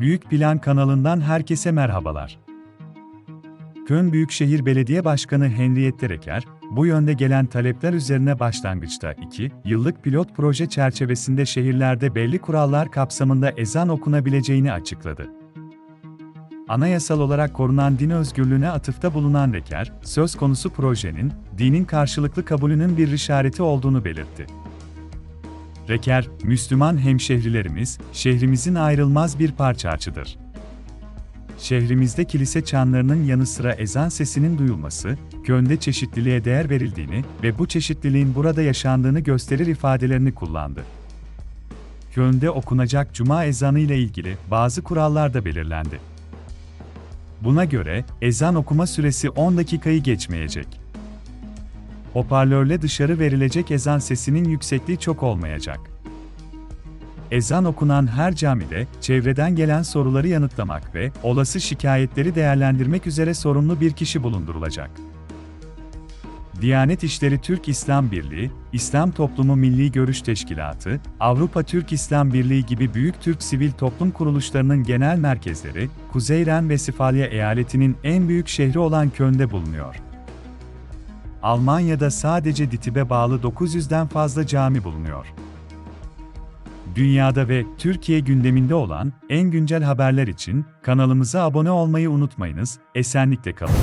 Büyük Plan kanalından herkese merhabalar. Köln Büyükşehir Belediye Başkanı Henriette Reker, bu yönde gelen talepler üzerine başlangıçta 2 yıllık pilot proje çerçevesinde şehirlerde belli kurallar kapsamında ezan okunabileceğini açıkladı. Anayasal olarak korunan din özgürlüğüne atıfta bulunan Reker, söz konusu projenin, dinin karşılıklı kabulünün bir işareti olduğunu belirtti. Reker, Müslüman hemşehrilerimiz, şehrimizin ayrılmaz bir parçacıdır. Şehrimizde kilise çanlarının yanı sıra ezan sesinin duyulması, Köln'de çeşitliliğe değer verildiğini ve bu çeşitliliğin burada yaşandığını gösterir ifadelerini kullandı. Köln'de okunacak cuma ezanı ile ilgili bazı kurallar da belirlendi. Buna göre ezan okuma süresi 10 dakikayı geçmeyecek. Hoparlörle dışarı verilecek ezan sesinin yüksekliği çok olmayacak. Ezan okunan her camide çevreden gelen soruları yanıtlamak ve olası şikayetleri değerlendirmek üzere sorumlu bir kişi bulundurulacak. Diyanet İşleri Türk İslam Birliği, İslam Toplumu Milli Görüş Teşkilatı, Avrupa Türk İslam Birliği gibi büyük Türk sivil toplum kuruluşlarının genel merkezleri, Kuzey Ren Vesifalya eyaletinin en büyük şehri olan Köln'de bulunuyor. Almanya'da sadece DİTİB'e bağlı 900'den fazla cami bulunuyor. Dünyada ve Türkiye gündeminde olan en güncel haberler için kanalımıza abone olmayı unutmayınız. Esenlikle kalın.